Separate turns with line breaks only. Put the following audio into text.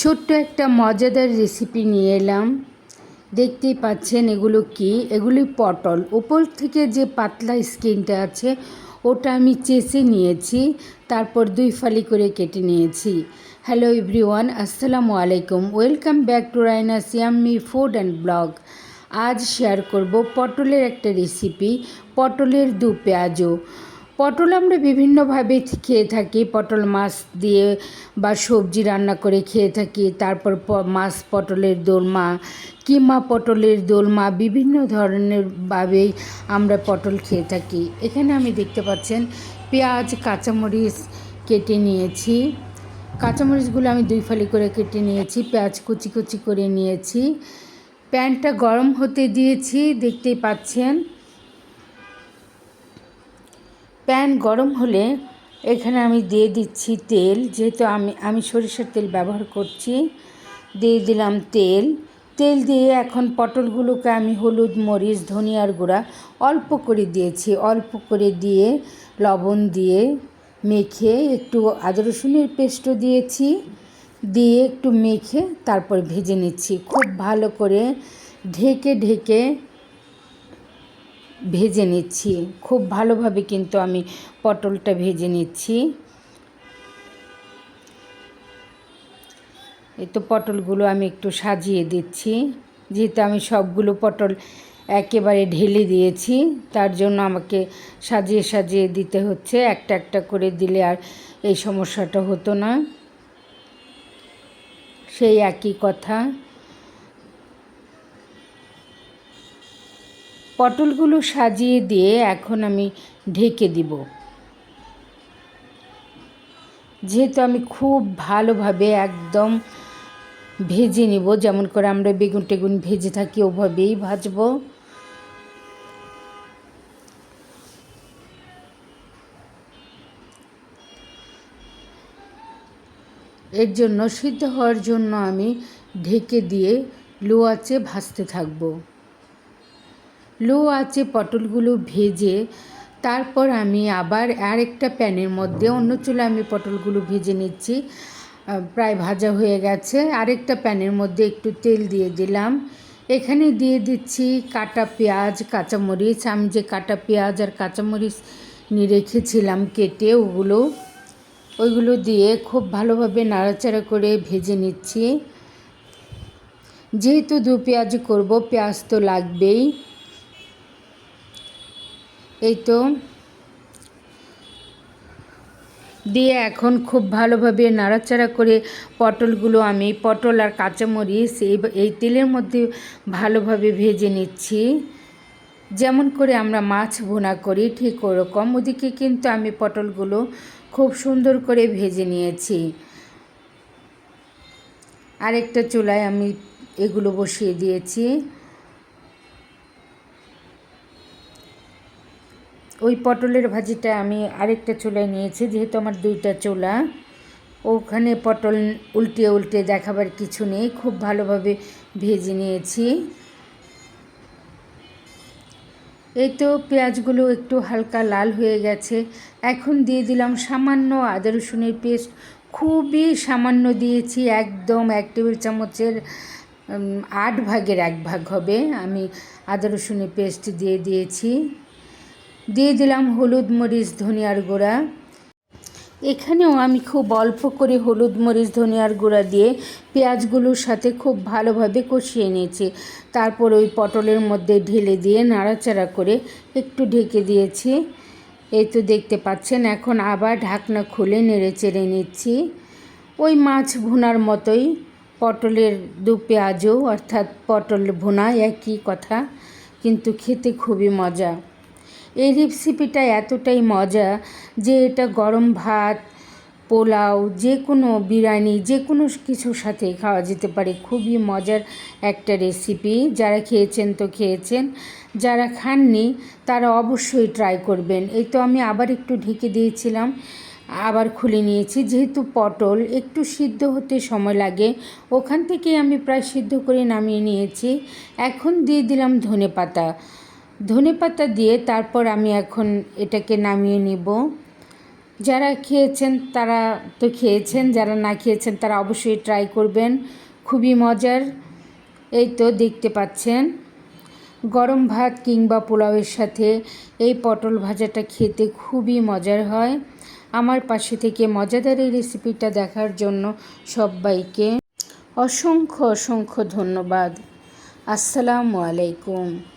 ছোট্ট একটা মজাদার রেসিপি নিয়ে এলাম। দেখতেই পাচ্ছেন এগুলো কি? এগুলি পটল। ওপর থেকে যে পাতলা স্কিনটা আছে, ওটা আমি চেষে নিয়েছি, তারপর দুই ফালি করে কেটে নিয়েছি। হ্যালো এভরিওয়ান আসসালামু আলাইকুম। Welcome back to Raina Siyammi food and blog আজ শেয়ার করব পটলের একটা রেসিপি পটলের দু পেঁয়াজও। পটল আমরা বিভিন্নভাবে খেয়ে থাকি। পটল মাছ দিয়ে বা সবজি রান্না করে খেয়ে থাকি। তারপর মাছ পটলের দোলমা, কিমা পটলের দোলমা, বিভিন্ন ধরনের ভাবেই আমরা পটল খেয়ে থাকি। এখানে আমি দেখতে পাচ্ছেন পেঁয়াজ, কাঁচামরিচ কেটে নিয়েছি। কাঁচামরিচগুলো আমি দুই ফালি করে কেটে নিয়েছি, পেঁয়াজ কুচি কুচি করে নিয়েছি। প্যানটা গরম হতে দিয়েছি, দেখতেই পাচ্ছেন। প্যান গরম হলে এখানে আমি দিয়ে দিচ্ছি তেল, যেহেতু আমি আমি সরিষার তেল ব্যবহার করছি। দিয়ে দিলাম তেল। তেল দিয়ে এখন পটলগুলোকে আমি হলুদ, মরিচ, ধনিয়ার গুঁড়া অল্প করে দিয়েছি। অল্প করে দিয়ে লবণ দিয়ে মেখে একটু আদা রসুনের পেস্টও দিয়েছি। দিয়ে একটু মেখে তারপর ভেজে নিচ্ছি। খুব ভালো করে ঢেকে ঢেকে ভেজে নিচ্ছি। খুব ভালোভাবে কিন্তু আমি পটলটা ভেজে নিচ্ছি। এই তো পটলগুলো আমি একটু সাজিয়ে দিচ্ছি। যেহেতু আমি সবগুলো পটল একেবারে ঢেলে দিয়েছি, তার জন্য আমাকে সাজিয়ে সাজিয়ে দিতে হচ্ছে। একটা একটা করে দিলে আর এই সমস্যাটা হতো না। সেই একই কথা। পটলগুলো সাজিয়ে দিয়ে এখন আমি ঢেকে দিব। যেহেতু আমি খুব ভালোভাবে একদম ভেজে নিব, যেমন করে আমরা বেগুন টেগুন ভেজে থাকি, ওভাবেই ভাজবো। এর জন্য সিদ্ধ হওয়ার জন্য আমি ঢেকে দিয়ে লো আঁচে ভাজতে থাকব। লো আঁচে পটলগুলো ভেজে তারপর আমি আবার আরেকটা প্যানের মধ্যে অন্য চুলে আমি পটলগুলো ভেজে নিচ্ছি। প্রায় ভাজা হয়ে গেছে। আরেকটা প্যানের মধ্যে একটু তেল দিয়ে দিলাম। এখানে দিয়ে দিচ্ছি কাটা পেঁয়াজ, কাঁচামরিচ। আমি যে কাটা পেঁয়াজ আর কাঁচামরিচ নিয়ে রেখেছিলাম কেটে, ওগুলো, ওইগুলো দিয়ে খুব ভালোভাবে নাড়াচাড়া করে ভেজে নিচ্ছি। যেহেতু দু পেঁয়াজ করব, পেঁয়াজ তো লাগবেই। এই তো দিয়ে এখন খুব ভালোভাবে নাড়াচাড়া করে পটলগুলো আমি, পটল আর কাঁচামরিচ এই এই তেলের মধ্যে ভালোভাবে ভেজে নিচ্ছি। যেমন করে আমরা মাছ ভুনা করি, ঠিক ওরকম। ওদিকে কিন্তু আমি পটলগুলো খুব সুন্দর করে ভেজে নিয়েছি। আরেকটা চুলায় আমি এগুলো বসিয়ে দিয়েছি। ওই পটলের ভাজিটা আমি আরেকটা চুলায় নিয়েছি, যেহেতু আমার দুইটা চুলা। ওখানে পটল উল্টে উল্টে দেখাবার কিছু নেই, খুব ভালোভাবে ভেজে নিয়েছি। এই তো পেঁয়াজগুলো একটু হালকা লাল হয়ে গেছে। এখন দিয়ে দিলাম সামান্য আদা রসুনের পেস্ট। খুবই সামান্য দিয়েছি, একদম এক টেবিল চামচের আট ভাগের এক ভাগ হবে। আমি আদা রসুনের পেস্ট দিয়ে দিয়েছি। দিয়ে দিলাম হলুদ মরিচ, ধনিয়ার গুঁড়া। এখানেও আমি খুব অল্প করে হলুদ মরিচ, ধনিয়ার গুঁড়া দিয়ে পেঁয়াজগুলোর সাথে খুব ভালোভাবে কষিয়ে নিয়েছি। তারপর ওই পটলের মধ্যে ঢেলে দিয়ে নাড়াচাড়া করে একটু ঢেকে দিয়েছি। এই তো দেখতে পাচ্ছেন, এখন আবার ঢাকনা খুলে নেড়ে চেড়ে নিচ্ছি। ওই মাছ ভুনার মতোই পটলের দু পেঁয়াজও, অর্থাৎ পটল ভুনা একই কথা, কিন্তু খেতে খুবই মজা। এই রেসিপিটা এতটাই মজা যে এটা গরম ভাত, পোলাও, যে কোনো বিরিয়ানি, যে কোনো কিছুর সাথে খাওয়া যেতে পারে। খুবই মজার একটা রেসিপি যারা খেয়েছেন তো খেয়েছেন। যারা খাননি, তারা অবশ্যই ট্রাই করবেন। এই তো আমি আবার একটু ঢেকে দিয়েছিলাম, আবার খুলে নিয়েছি। যেহেতু পটল, একটু সিদ্ধ হতে সময় লাগে। ওখান থেকে আমি প্রায় সিদ্ধ করে নামিয়ে নিয়েছি। এখন দিয়ে দিলাম ধনে পাতা ধনে পাতা দিয়ে তারপর আমি এখন এটাকে নামিয়ে নিব। যারা খেয়েছেন তারা তো খেয়েছেন, যারা না খেয়েছেন তারা অবশ্যই ট্রাই করবেন। খুবই মজার। এই তো দেখতে পাচ্ছেন, গরম ভাত কিংবা পোলাওয়ের সাথে এই পটল ভাজাটা খেতে খুবই মজার হয়। আমার পাশে থেকে মজাদার এই রেসিপিটা দেখার জন্য সবাইকে অসংখ্য অসংখ্য ধন্যবাদ। আসসালামু আলাইকুম।